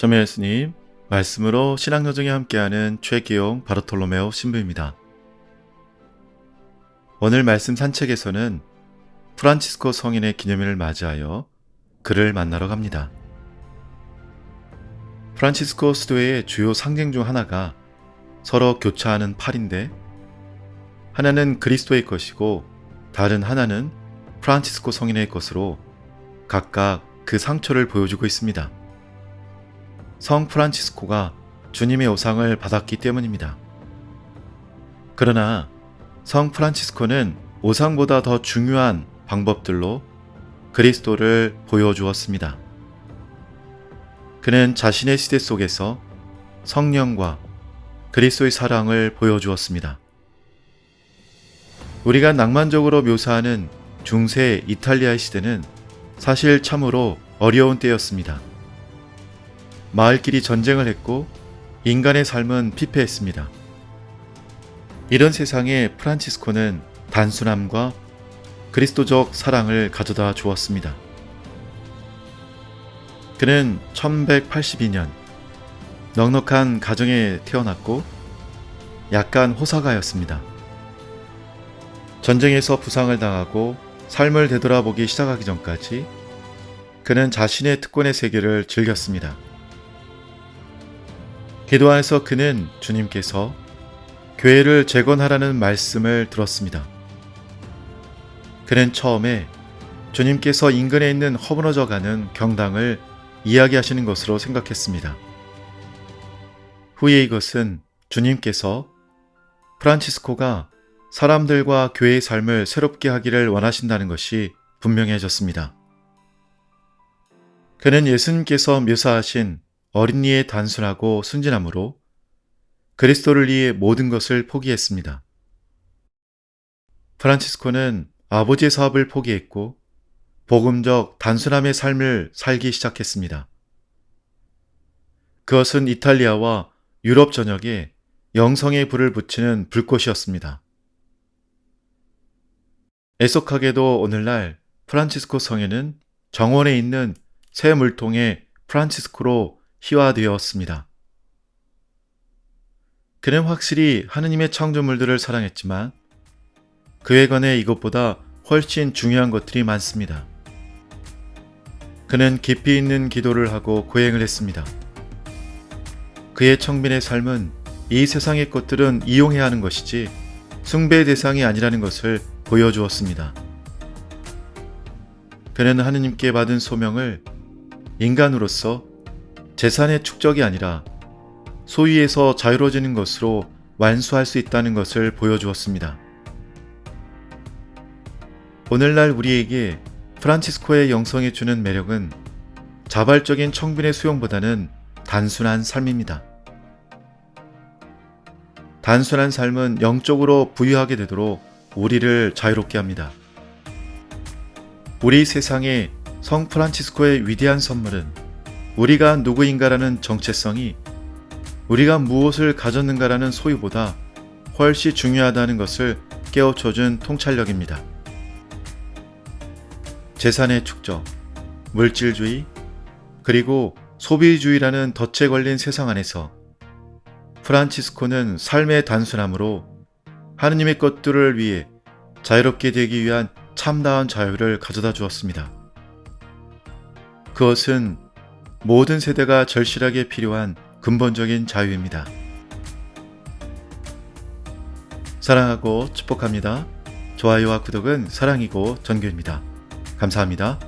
점의 예수님, 말씀으로 신앙여정에 함께하는 최기용 바르톨로메오 신부입니다. 오늘 말씀 산책에서는 프란치스코 성인의 기념일을 맞이하여 그를 만나러 갑니다. 프란치스코 수도의 주요 상징 중 하나가 서로 교차하는 팔인데 하나는 그리스도의 것이고 다른 하나는 프란치스코 성인의 것으로 각각 그 상처를 보여주고 있습니다. 성 프란치스코가 주님의 오상을 받았기 때문입니다. 그러나 성 프란치스코는 오상보다 더 중요한 방법들로 그리스도를 보여주었습니다. 그는 자신의 시대 속에서 성령과 그리스도의 사랑을 보여주었습니다. 우리가 낭만적으로 묘사하는 중세 이탈리아 시대는 사실 참으로 어려운 때였습니다. 마을끼리 전쟁을 했고 인간의 삶은 피폐했습니다. 이런 세상에 프란치스코는 단순함과 그리스도적 사랑을 가져다 주었습니다. 그는 1182년 넉넉한 가정에 태어났고 약간 호사가였습니다. 전쟁에서 부상을 당하고 삶을 되돌아보기 시작하기 전까지 그는 자신의 특권의 세계를 즐겼습니다. 기도 안에서 그는 주님께서 교회를 재건하라는 말씀을 들었습니다. 그는 처음에 주님께서 인근에 있는 허물어져 가는 경당을 이야기하시는 것으로 생각했습니다. 후에 이것은 주님께서 프란치스코가 사람들과 교회의 삶을 새롭게 하기를 원하신다는 것이 분명해졌습니다. 그는 예수님께서 묘사하신 어린이의 단순하고 순진함으로 그리스도를 위해 모든 것을 포기했습니다. 프란치스코는 아버지의 사업을 포기했고 복음적 단순함의 삶을 살기 시작했습니다. 그것은 이탈리아와 유럽 전역에 영성의 불을 붙이는 불꽃이었습니다. 애석하게도 오늘날 프란치스코 성에는 정원에 있는 새 물통에 프란치스코로 희화되었습니다. 그는 확실히 하느님의 창조물들을 사랑했지만 그에 관해 이것보다 훨씬 중요한 것들이 많습니다. 그는 깊이 있는 기도를 하고 고행을 했습니다. 그의 청빈의 삶은 이 세상의 것들은 이용해야 하는 것이지 숭배의 대상이 아니라는 것을 보여주었습니다. 그는 하느님께 받은 소명을 인간으로서 재산의 축적이 아니라 소유에서 자유로워지는 것으로 완수할 수 있다는 것을 보여주었습니다. 오늘날 우리에게 프란치스코의 영성이 주는 매력은 자발적인 청빈의 수용보다는 단순한 삶입니다. 단순한 삶은 영적으로 부유하게 되도록 우리를 자유롭게 합니다. 우리 세상에 성 프란치스코의 위대한 선물은 우리가 누구인가라는 정체성이 우리가 무엇을 가졌는가라는 소유보다 훨씬 중요하다는 것을 깨우쳐준 통찰력입니다. 재산의 축적, 물질주의, 그리고 소비주의라는 덫에 걸린 세상 안에서 프란치스코는 삶의 단순함으로 하느님의 것들을 위해 자유롭게 되기 위한 참다운 자유를 가져다 주었습니다. 그것은 모든 세대가 절실하게 필요한 근본적인 자유입니다. 사랑하고 축복합니다. 좋아요와 구독은 사랑이고 전교입니다. 감사합니다.